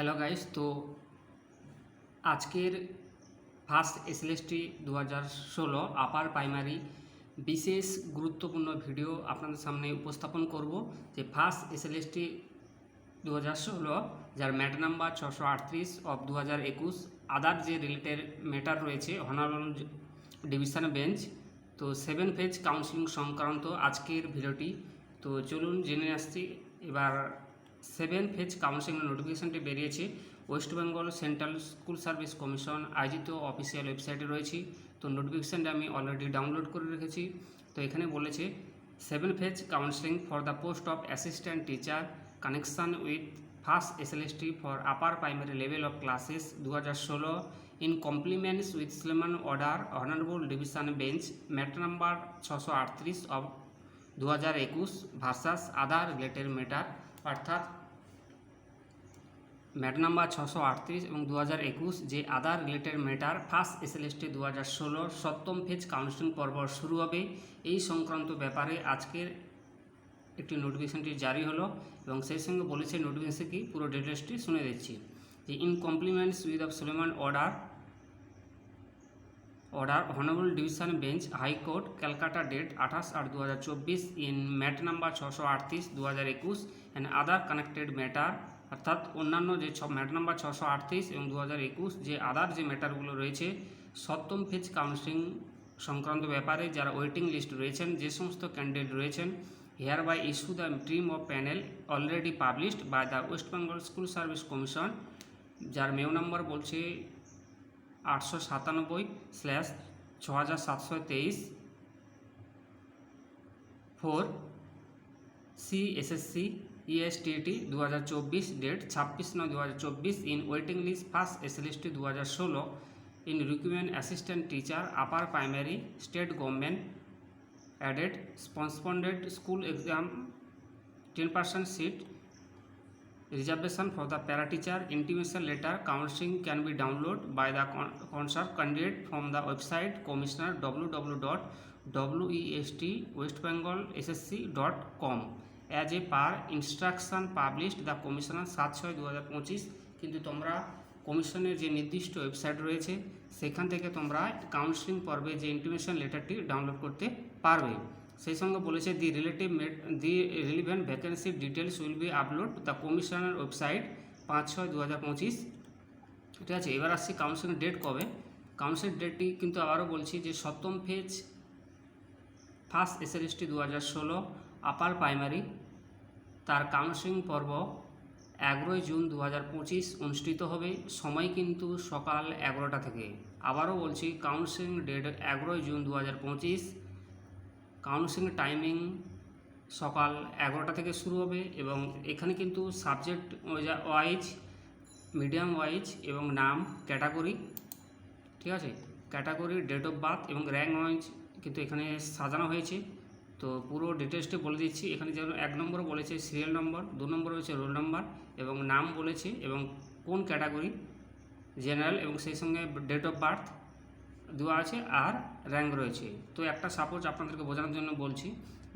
Hello guys তো আজকের first SLST দু হাজার ষোলো আপার প্রাইমারি বিশেষ গুরুত্বপূর্ণ ভিডিও আপনাদের সামনে উপস্থাপন করব যে ফার্স্ট এসএলএসটি দু হাজার ষোলো, যার ম্যাট নাম্বার ছশো আটত্রিশ অফ দু হাজার একুশ আদার যে রিলেটেড ম্যাটার রয়েছে অনারেবল ডিভিশন বেঞ্চ তো সেভেন ফেজ কাউন্সিলিং সংক্রান্ত আজকের ভিডিওটি তো চলুন জেনে আসছি, এবার সেভেন ফেজ কাউন্সিলিং নোটিফিকেশনটি বেরিয়েছে। West Bengal central school service commission আয়োজিত অফিসিয়াল ওয়েবসাইটে রয়েছে। তো নোটিফিকেশানটা আমি অলরেডি ডাউনলোড করে রেখেছি। তো এখানে বলেছে, seven phase counselling for the post of assistant teacher, connection with first SLST for upper primary level of classes দু হাজার ষোলো, in compliments with স্লেমান order, honourable division bench matter number ছশো আটত্রিশ অফ দু হাজার একুশ ভার্সাস আদার রিলেটেড ম্যাটার। অর্থাৎ mat number ছশো আটত্রিশ এবং দু হাজার একুশ যে other related matter first SLST দু হাজার ষোলোর সপ্তম ফেজ কাউন্সিলিং পর্ব শুরু হবে। এই সংক্রান্ত ব্যাপারে আজকের একটি নোটিফিকেশনটি জারি হলো এবং সেই সঙ্গে বলেছে নোটিফিকেশন কি? পুরো ডিটেলসটি শুনে দিচ্ছি। যে in compliments with of Suleman order order honourable division bench high court Calcutta date আঠাশ আট দু হাজার চব্বিশ ইন ম্যাট নাম্বার ছশো আটত্রিশ দু হাজার একুশ অ্যান্ড আদার কানেক্টেড ম্যাটার অর্থাৎ অন্যান্য যে ছ ম্যাট নাম্বার ছশো আটত্রিশ এবং দু হাজার একুশ যে আদার যে ম্যাটারগুলো রয়েছে, সপ্তম ফেজ কাউন্সিলিং সংক্রান্ত ব্যাপারে যারা ওয়েটিং লিস্ট রয়েছেন, যে সমস্ত ক্যান্ডিডেট রয়েছেন hereby issue the dream of panel already published by the West Bengal school service commission যার মেও নাম্বার বলছে আটশো সাতানব্বই স্ল্যাশ ছ হাজার সাতশো তেইশ ফোর সি এসএসসি ইএসটিটি দু হাজার চব্বিশ ডেট ছাব্বিশ নয় দু হাজার চব্বিশ in waiting list first SLST দু হাজার ষোলো in recruitment assistant teacher upper primary state government aided sponsored school exam ten percent seat reservation for the para teacher intimation letter counselling can be download by the concert candidate from the website commissioner W W dot ডব্লুইএসটি West Bengal SSC dot com as a per instruction published the commissioner সাত ছয় দু হাজার পঁচিশ, কিন্তু তোমরা কমিশনের যে নির্দিষ্ট ওয়েবসাইট রয়েছে, সেখান থেকে তোমরা কাউন্সিলিং পর্বে যে ইন্টিমেশন লেটারটি ডাউনলোড করতে পারবে। সেই সঙ্গে বলেছে the relative the relevant vacancy details will be upload the কমিশনের ওয়েবসাইট পাঁচ ছয় দু হাজার পঁচিশ। ঠিক আছে, এবার আসছি কাউন্সিলিং ডেট কবে? কাউন্সিলিং ডেটটি কিন্তু আবারও বলছি যে, সপ্তম ফেজ ফার্স্ট এসএলএসটি দু হাজার ষোলো আপার প্রাইমারি তার কাউন্সিলিং পর্ব এগারোই জুন দু হাজার পঁচিশ অনুষ্ঠিত হবে, সময় কিন্তু সকাল এগারোটা থেকে। আবারও বলছি কাউন্সিলিং ডেট এগারোই জুন দু হাজার পঁচিশ কাউন্সিলিং টাইমিং সকাল এগারোটা থেকে শুরু হবে এবং এখানে কিন্তু সাবজেক্ট ওয়াইজ মিডিয়াম ওয়াইজ এবং নাম ক্যাটাগরি ঠিক আছে? ক্যাটাগরি ডেট অফ বার্থ এবং র্যাঙ্ক ওয়াইজ কিন্তু এখানে সাজানো হয়েছে। তো পুরো ডিটেলসটি বলে দিচ্ছি। এখানে যেমন এক নম্বর বলেছে সিরিয়াল নম্বর দু নম্বর হচ্ছে রোল নম্বর এবং নাম বলেছে এবং কোন ক্যাটাগরি জেনারেল এবং সেই সঙ্গে ডেট অফ বার্থ দেওয়া আছে আর র্যাঙ্ক রয়েছে। তো একটা সাপোজ আপনাদেরকে বোঝানোর জন্য বলছি,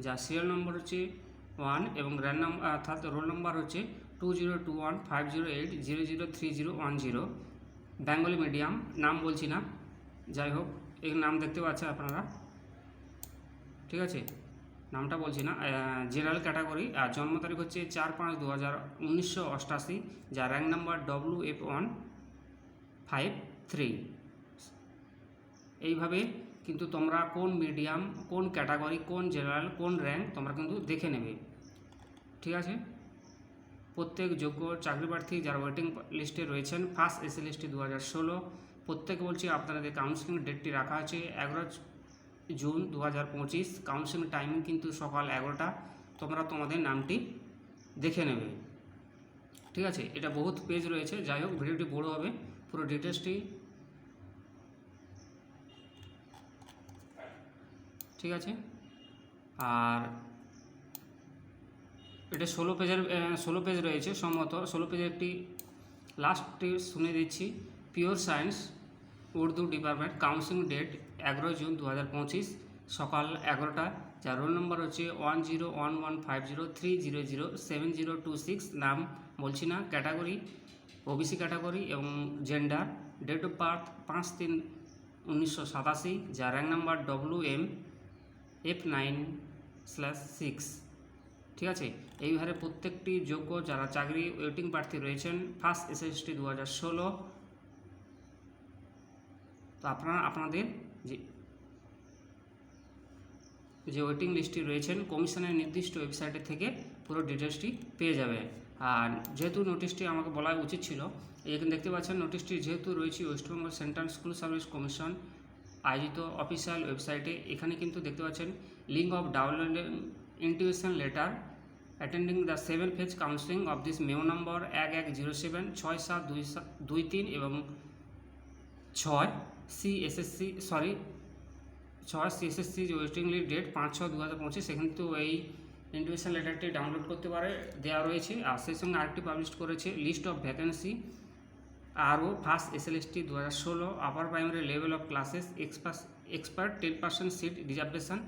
যা সিরিয়াল নম্বর হচ্ছে ওয়ান এবং র্যান নাম্বার অর্থাৎ রোল নম্বর হচ্ছে two zero two one five zero eight zero zero three zero one zero Bengali medium নাম বলছি না, যাই হোক এই নাম দেখতে পাচ্ছেন আপনারা। ঠিক আছে? নামটা বলছি না জেনারেল ক্যাটাগরি আর জন্ম তারিখ হচ্ছে চার পাঁচ দু হাজার উনিশশো অষ্টাশি, যা rank number W F one five three এইভাবে কিন্তু তোমরা কোন মিডিয়াম কোন ক্যাটাগরি কোন জেনারেল কোন র্যাঙ্ক তোমরা কিন্তু দেখে নেবে। ঠিক আছে? প্রত্যেক যোগ্য চাকরি প্রার্থী যারা ওয়েটিং লিস্টে রয়েছেন ফার্স্ট এস এল এসটি দু হাজার ষোলো, প্রত্যেকে বলছি আপনাদের কাউন্সিলিং ডেটটি রাখা আছে এগারো জুন দু হাজার পঁচিশ কাউন্সিলিং টাইমিং কিন্তু সকাল এগারোটা। তোমরা তোমাদের নামটি দেখে নেবে। ঠিক আছে? এটা বহুত পেজ রয়েছে। যাই হোক, ভিডিওটি বড় হবে। পুরো ডিটেলসটি ঠিক আছে? আর এটা ষোলো পেজের ষোলো পেজ রয়েছে সম্মত ষোলো পেজের একটি লাস্টটি শুনে দিচ্ছি। Pure science Urdu department counselling date এগারোই জুন দু হাজার পঁচিশ, সকাল এগারোটা। যার রোল নম্বর হচ্ছে one zero one one five zero three zero zero seven zero two six নাম বলছি না ক্যাটাগরি ওবিসি ক্যাটাগরি এবং জেন্ডার ডেট অফ বার্থ পাঁচ তিন উনিশশো সাতাশি। যার rank number W M F nine slash six ঠিক আছে? এইভাবে প্রত্যেকটি যোগ্য যারা চাকরি ওয়েটিং প্রার্থী রয়েছেন ফার্স্ট এসএসটি দু হাজার ষোলো। তো আপনারা, আপনাদের যে যে ওয়েটিং লিস্টটি রয়েছেন কমিশনের নির্দিষ্ট ওয়েবসাইটে থেকে পুরো ডিটেলসটি পেয়ে যাবে। আর যেহেতু নোটিশটি আমাকে বলা উচিত ছিল এখানে দেখতে পাচ্ছেন নোটিশটি যেহেতু রয়েছে West Bengal central school service commission আয়োজিত অফিসিয়াল ওয়েবসাইটে এখানে কিন্তু দেখতে পাচ্ছেন link of download intimation letter attending the seven phase counselling of this memo number এক এক জিরো সেভেন ছয় সাত দুই সাত দুই তিন এবং ছয় সিএসএসসি সরি ছয় সিএসএসসি যে ওয়েটিং লিস্ট ডেট পাঁচ ছয় দু হাজার পঁচিশ সেখানে তো এই ইন্টিমেশন লেটারটি ডাউনলোড করতে পারে দেওয়া রয়েছে। আর সেই সঙ্গে আরেকটি পাবলিশ করেছে লিস্ট অফ ভ্যাকেন্সি আরও ফার্স্ট এসএলএসটি দু হাজার ষোলো upper primary level of classes expert ten percent seat reservation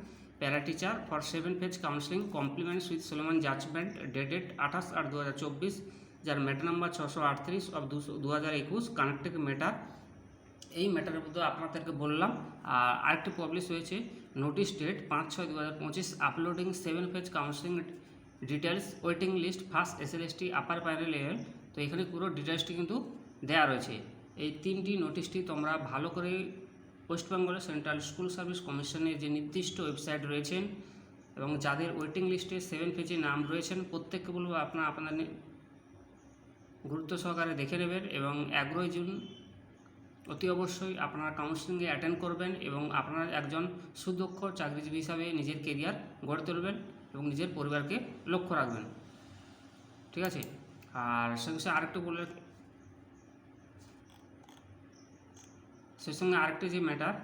para teacher for seven phase counselling compliments with Solomon judgement dated আঠাশ আট দু হাজার চব্বিশ, যার ম্যাটার নাম্বার ছশো আটত্রিশ অফ দুশো দু হাজার একুশ কানেক্টেড ম্যাটার এই ম্যাটারের মধ্যে আপনাদেরকে বললাম, আর আরেকটি পাবলিশ হয়েছে নোটিশ ডেট পাঁচ ছয় দু হাজার পঁচিশ uploading seven page counselling details waiting list first S L upper primary level তো এখানে পুরো ডিটেলসটি কিন্তু দেওয়া রয়েছে। এই তিনটি নোটিশটি তোমরা ভালো করে ওয়েস্ট বেঙ্গলের সেন্ট্রাল স্কুল সার্ভিস কমিশনের যে নির্দিষ্ট ওয়েবসাইট রয়েছেন এবং যাদের ওয়েটিং লিস্টে সেভেন পেজে নাম রয়েছেন প্রত্যেককে বলব আপনারা আপনাদের গুরুত্ব সহকারে দেখে নেবেন এবং এগারোই জুন অতি অবশ্যই আপনারা কাউন্সিলিংয়ে অ্যাটেন্ড করবেন এবং আপনারা একজন সুদক্ষ চাকরিজীবী হিসাবে নিজের কেরিয়ার গড়ে তুলবেন এবং নিজের পরিবারকে লক্ষ্য রাখবেন। ঠিক আছে? আর সঙ্গে সঙ্গে আরেকটু বলে সেই সঙ্গে আরেকটি যে ম্যাটার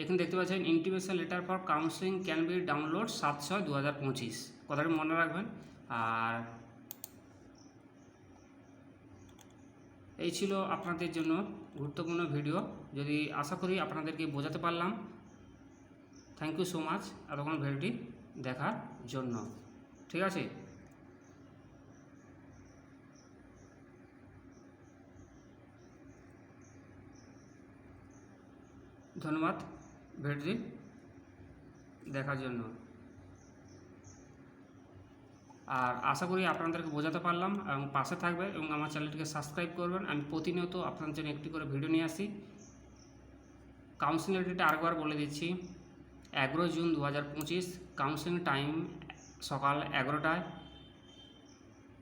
এখানে দেখতে পাচ্ছেন intimation letter for counselling can be download সাত ছয় দু হাজার পঁচিশ। কথাটি মনে রাখবেন। আর এই ছিল আপনাদের জন্য গুরুত্বপূর্ণ ভিডিও যদি আশা করি আপনাদেরকে বোঝাতে পারলাম। থ্যাংক ইউ সো মাচ এতক্ষণ ভিডিওটি দেখার জন্য। ঠিক আছে? ধন্যবাদ ভিডিওটি দেখার জন্য। আর আশা করি আপনাদেরকে বোঝাতে পারলাম এবং পাশে থাকবে এবং আমার চ্যানেলটিকে সাবস্ক্রাইব করবেন। আমি প্রতিনিয়ত আপনাদের জন্য একটি করে ভিডিও নিয়ে আসি। কাউন্সিলিং ডেটটা আরেকবার বলে দিচ্ছি, এগারোই জুন দু হাজার পঁচিশ, কাউন্সিলিং টাইম সকাল এগারোটায়।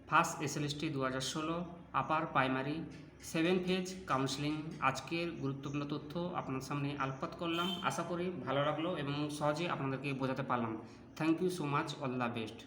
ফার্স্ট এসএলএসটি দু হাজার ষোলো, upper primary seven phase counselling. আজকের গুরুত্বপূর্ণ তথ্য আপনার সামনে আলোকপাত করলাম। আশা করি ভালো লাগল এবং সহজে আপনাদেরকে বোঝাতে পারলাম। Thank you so much all the best